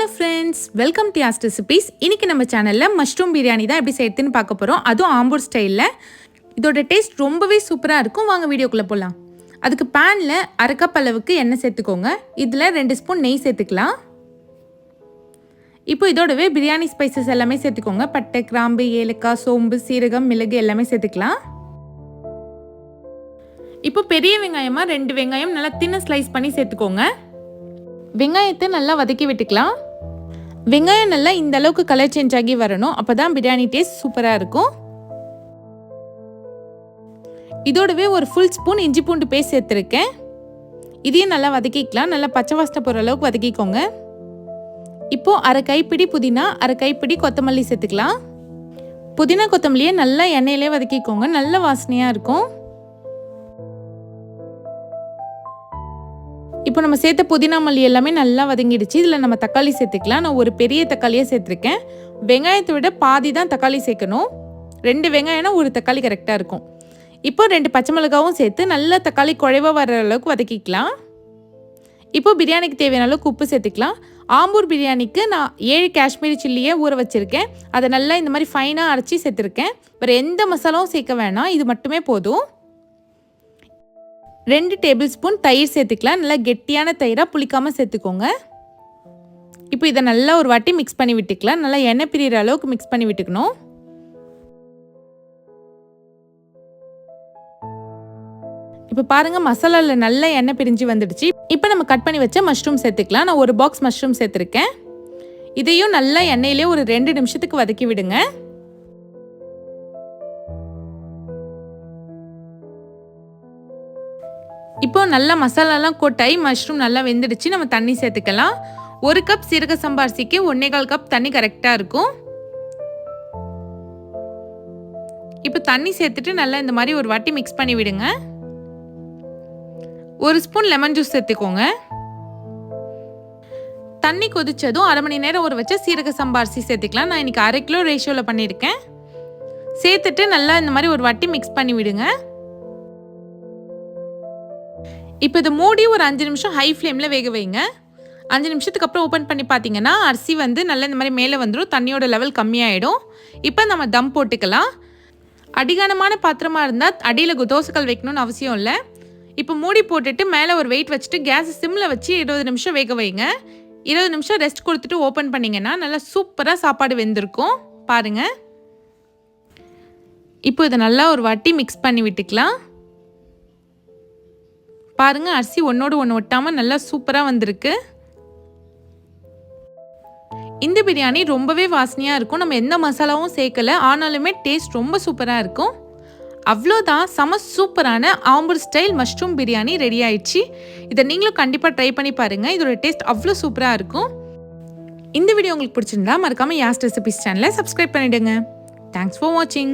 Hello friends welcome to ஆஸ்ட் recipes இன்றைக்கி நம்ம சேனலில் மஷ்ரூம் பிரியாணி தான் எப்படி செய்யறதுன்னு பார்க்க போகிறோம் அதுவும் ஆம்பூர் ஸ்டைலில் இதோட டேஸ்ட் ரொம்பவே சூப்பராக இருக்கும். வாங்க வீடியோக்குள்ளே போகலாம் அதுக்கு பேனில் அரை கப் அளவுக்கு எண்ணெய் சேர்த்துக்கோங்க. இதில் ரெண்டு ஸ்பூன் நெய் சேர்த்துக்கலாம். இப்போ இதோடவே பிரியாணி ஸ்பைசஸ் எல்லாமே சேர்த்துக்கோங்க. பட்டை கிராம்பு ஏலக்காய் சோம்பு சீரகம் மிளகு எல்லாமே சேர்த்துக்கலாம். இப்போ பெரிய வெங்காயமாக ரெண்டு வெங்காயம் நல்லா தின்ன ஸ்லைஸ் பண்ணி சேர்த்துக்கோங்க. வெங்காயத்தை நல்லா வதக்கி விட்டுக்கலாம். வெங்காயம் நல்லா இந்த அளவுக்கு கலர் சேஞ்ச் ஆகி வரணும். அப்போ தான் பிரியாணி டேஸ்ட் சூப்பராக இருக்கும். இதோடவே ஒரு ஃபுல் ஸ்பூன் இஞ்சி பூண்டு பேஸ்ட் சேர்த்துருக்கேன். இதையும் நல்லா வதக்கிக்கலாம். நல்லா பச்சை வாசனை போகிற அளவுக்கு வதக்கிக்கோங்க. இப்போது அரை கைப்பிடி புதினா அரை கைப்பிடி கொத்தமல்லி சேர்த்துக்கலாம். புதினா கொத்தமல்லியை நல்லா எண்ணெயிலே வதக்கிக்கோங்க. நல்ல வாசனையாக இருக்கும். இப்போ நம்ம சேர்த்த புதினா மல்லி எல்லாமே நல்லா வதங்கிடுச்சு. இதில் நம்ம தக்காளி சேர்த்துக்கலாம். நான் ஒரு பெரிய தக்காளியாக சேர்த்துருக்கேன். வெங்காயத்தை விட பாதி தான் தக்காளி சேர்க்கணும். ரெண்டு வெங்காயம்னா ஒரு தக்காளி கரெக்டாக இருக்கும். இப்போ ரெண்டு பச்சை மிளகாவும் சேர்த்து நல்லா தக்காளி குழைவாக வர அளவுக்கு வதக்கிக்கலாம். இப்போ பிரியாணிக்கு தேவையான அளவுக்கு உப்பு சேர்த்துக்கலாம். ஆம்பூர் பிரியாணிக்கு நான் ஏழு காஷ்மீரி சில்லியை ஊற வச்சுருக்கேன். அதை நல்லா இந்த மாதிரி ஃபைனாக அரைச்சி சேர்த்துருக்கேன். வேறு எந்த மசாலாவும் சேர்க்க வேணாம். இது மட்டுமே போதும். ரெண்டு டேபிள் ஸ்பூன் தயிர் சேர்த்துக்கலாம். நல்லா கெட்டியான தயிராக புளிக்காமல் சேர்த்துக்கோங்க. இப்போ இதை நல்லா ஒரு வாட்டி மிக்ஸ் பண்ணி விட்டுக்கலாம். நல்லா எண்ணெய் பிரிகிற அளவுக்கு மிக்ஸ் பண்ணி விட்டுக்கணும். இப்போ பாருங்கள் மசாலாவில் நல்ல எண்ணெய் பிரிஞ்சு வந்துடுச்சு. இப்போ நம்ம கட் பண்ணி வச்ச மஷ்ரூம் சேர்த்துக்கலாம். நான் ஒரு பாக்ஸ் மஷ்ரூம் சேர்த்துருக்கேன். இதையும் நல்லா எண்ணெயிலே ஒரு ரெண்டு நிமிஷத்துக்கு வதக்கி விடுங்க. இப்போ நல்லா மசாலாலாம் கொட்டாய் மஷ்ரூம் நல்லா வெந்துடுச்சு. நம்ம தண்ணி சேர்த்துக்கலாம். ஒரு கப் சீரக சம்பா அரிசிக்கு ஒன்னே கால் கப் தண்ணி கரெக்டாக இருக்கும். இப்போ தண்ணி சேர்த்துட்டு நல்லா இந்த மாதிரி ஒரு வாட்டி மிக்ஸ் பண்ணி விடுங்க. ஒரு ஸ்பூன் லெமன் ஜூஸ் சேர்த்துக்கோங்க. தண்ணி கொதிச்சதும் அரை மணி நேரம் ஒரு வச்ச சீரக சம்பா அரிசி சேர்த்துக்கலாம். நான் இன்னைக்கு அரை கிலோ ரேஷியோவில் பண்ணியிருக்கேன். சேர்த்துட்டு நல்லா இந்த மாதிரி ஒரு வாட்டி மிக்ஸ் பண்ணி விடுங்க. இப்போ இதை மூடி ஒரு அஞ்சு நிமிஷம் ஹை ஃப்ளேமில் வேக வைங்க. அஞ்சு நிமிஷத்துக்கு அப்புறம் ஓப்பன் பண்ணி பார்த்தீங்கன்னா அரிசி வந்து நல்லா இந்த மாதிரி மேலே வந்துடும் தண்ணியோட லெவல் கம்மியாயிடும். இப்போ நம்ம தம் போட்டுக்கலாம். அடிகானமான பாத்திரமாக இருந்தால் அடியில் தோசைக்கல் வைக்கணும்னு அவசியம் இல்லை. இப்போ மூடி போட்டுட்டு மேலே ஒரு வெயிட் வச்சுட்டு கேஸ் சிம்மில் வச்சு இருபது நிமிஷம் வேக வைங்க. இருபது நிமிஷம் ரெஸ்ட் கொடுத்துட்டு ஓப்பன் பண்ணிங்கன்னா நல்லா சூப்பராக சாப்பாடு வெந்திருக்கும். பாருங்கள் இப்போ இதை நல்லா ஒரு வாட்டி மிக்ஸ் பண்ணி விட்டுக்கலாம். பாருங்கள் அரிசி ஒன்றோடு ஒன்று ஒட்டாமல் நல்லா சூப்பராக வந்திருக்கு. இந்த பிரியாணி ரொம்பவே வாசனையாக இருக்கும். நம்ம எந்த மசாலாவும் சேர்க்கல. ஆனாலுமே டேஸ்ட் ரொம்ப சூப்பராக இருக்கும். அவ்வளோதான். செம சூப்பரான Ambur style mushroom biryani ready ஆயிடுச்சு. இதை நீங்களும் கண்டிப்பாக ட்ரை பண்ணி பாருங்கள் இதோட டேஸ்ட் அவ்வளோ சூப்பராக இருக்கும். இந்த வீடியோ உங்களுக்கு பிடிச்சிருந்தா மறக்காமல் யாஸ்ட் ரெசிபிஸ் சேனலை சப்ஸ்கிரைப் பண்ணிவிடுங்க தேங்க்ஸ் ஃபார் வாட்சிங்